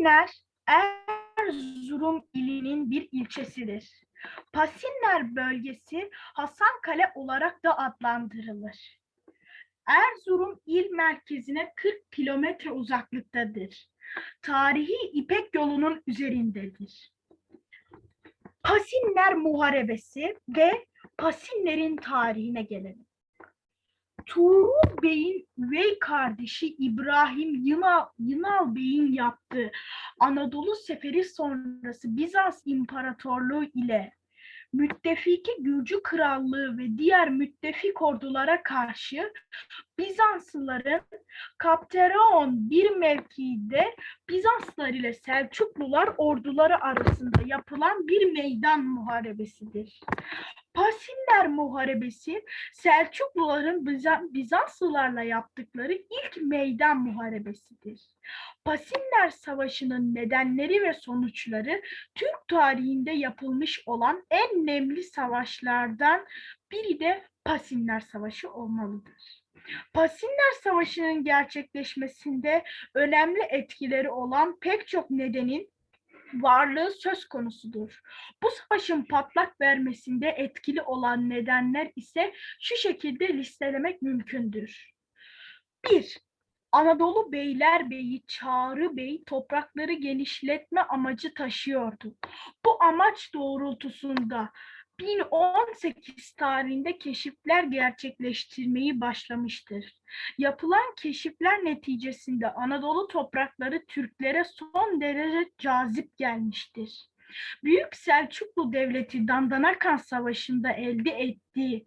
Pasinler Erzurum ilinin bir ilçesidir. Pasinler bölgesi Hasankale olarak da adlandırılır. Erzurum il merkezine 40 kilometre uzaklıktadır. Tarihi İpek yolunun üzerindedir. Pasinler Muharebesi ve Pasinlerin tarihine gelelim. Tuğrul Bey'in üvey kardeşi İbrahim Yınal, Yınal Bey'in yaptığı Anadolu seferi sonrası Bizans İmparatorluğu ile müttefiki Gürcü Krallığı ve diğer müttefik ordulara karşı Bizanslıların Kaptereon bir mevkiinde Bizanslar ile Selçuklular orduları arasında yapılan bir meydan muharebesidir. Pasinler Muharebesi Selçukluların Biza- Bizanslılarla yaptıkları ilk meydan muharebesidir. Pasinler Savaşı'nın nedenleri ve sonuçları Türk tarihinde yapılmış olan en önemli savaşlardan biri de Pasinler Savaşı olmalıdır. Pasinler Savaşı'nın gerçekleşmesinde önemli etkileri olan pek çok nedenin varlığı söz konusudur. Bu savaşın patlak vermesinde etkili olan nedenler ise şu şekilde listelemek mümkündür. 1. Anadolu Beylerbeyi Çağrı Bey toprakları genişletme amacı taşıyordu. Bu amaç doğrultusunda 1018 tarihinde keşifler gerçekleştirmeyi başlamıştır. Yapılan keşifler neticesinde Anadolu toprakları Türklere son derece cazip gelmiştir. Büyük Selçuklu Devleti Dandanakan Savaşı'nda elde ettiği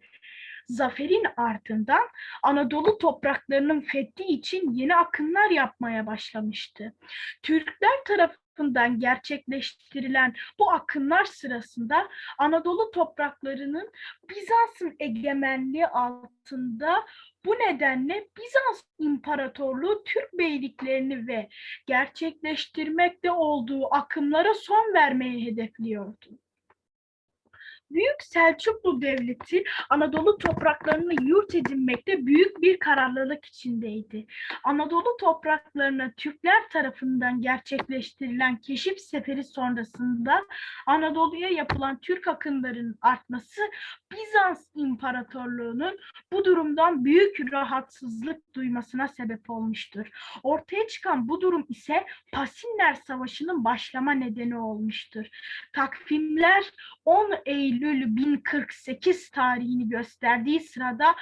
zaferin ardından Anadolu topraklarının fethi için yeni akınlar yapmaya başlamıştı. Türkler tarafından gerçekleştirilen bu akınlar sırasında Anadolu topraklarının Bizans'ın egemenliği altında bu nedenle Bizans İmparatorluğu Türk beyliklerini ve gerçekleştirmekte olduğu akımlara son vermeyi hedefliyordu. Büyük Selçuklu Devleti Anadolu topraklarını yurt edinmekte büyük bir kararlılık içindeydi. Anadolu topraklarına Türkler tarafından gerçekleştirilen keşif seferi sonrasında Anadolu'ya yapılan Türk akınlarının artması Bizans İmparatorluğu'nun bu durumdan büyük rahatsızlık duymasına sebep olmuştur. Ortaya çıkan bu durum ise Pasinler Savaşı'nın başlama nedeni olmuştur. Takvimler 10 Eylül 1048 tarihini gösterdiği sırada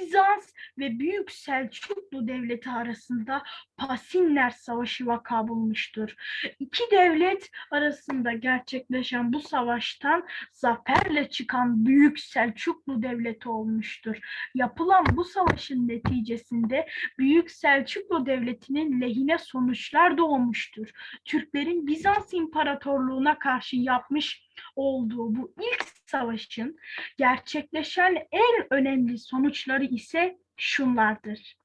Bizans ve Büyük Selçuklu Devleti arasında Pasinler Savaşı vaka bulmuştur. İki devlet arasında gerçekleşen bu savaştan zaferle çıkan Büyük Selçuklu Devleti olmuştur. Yapılan bu savaşın neticesinde Büyük Selçuklu Devleti'nin lehine sonuçlar doğmuştur. Türklerin Bizans İmparatorluğu'na karşı yapmış olduğu bu ilk savaşın gerçekleşen en önemli sonuçları ise şunlardır.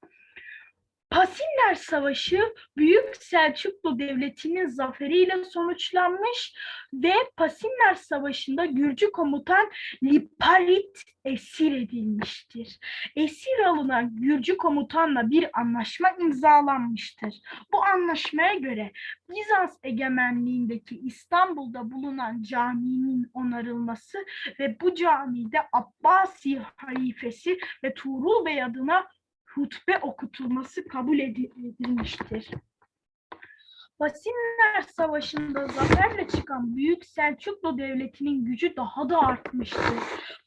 Pasinler Savaşı Büyük Selçuklu Devleti'nin zaferiyle sonuçlanmış ve Pasinler Savaşı'nda Gürcü komutan Liparit esir edilmiştir. Esir alınan Gürcü komutanla bir anlaşma imzalanmıştır. Bu anlaşmaya göre Bizans egemenliğindeki İstanbul'da bulunan caminin onarılması ve bu camide Abbasi halifesi ve Tuğrul Bey adına hutbe okutulması kabul edi- edilmiştir. Pasinler Savaşı'nda zaferle çıkan Büyük Selçuklu Devleti'nin gücü daha da artmıştır.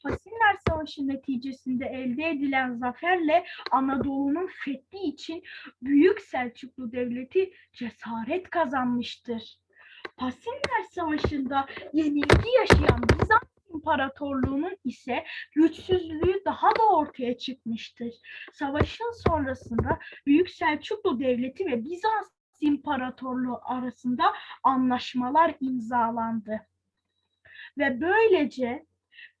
Pasinler Savaşı neticesinde elde edilen zaferle Anadolu'nun fethi için Büyük Selçuklu Devleti cesaret kazanmıştır. Pasinler Savaşı'nda yenilgi yaşayan Bizans İmparatorluğu'nun ise güçsüzlüğü daha da ortaya çıkmıştır. Savaşın sonrasında Büyük Selçuklu Devleti ve Bizans İmparatorluğu arasında anlaşmalar imzalandı. Ve böylece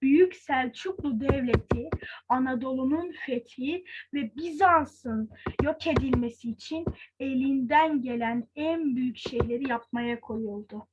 Büyük Selçuklu Devleti Anadolu'nun fethi ve Bizans'ın yok edilmesi için elinden gelen en büyük şeyleri yapmaya koyuldu.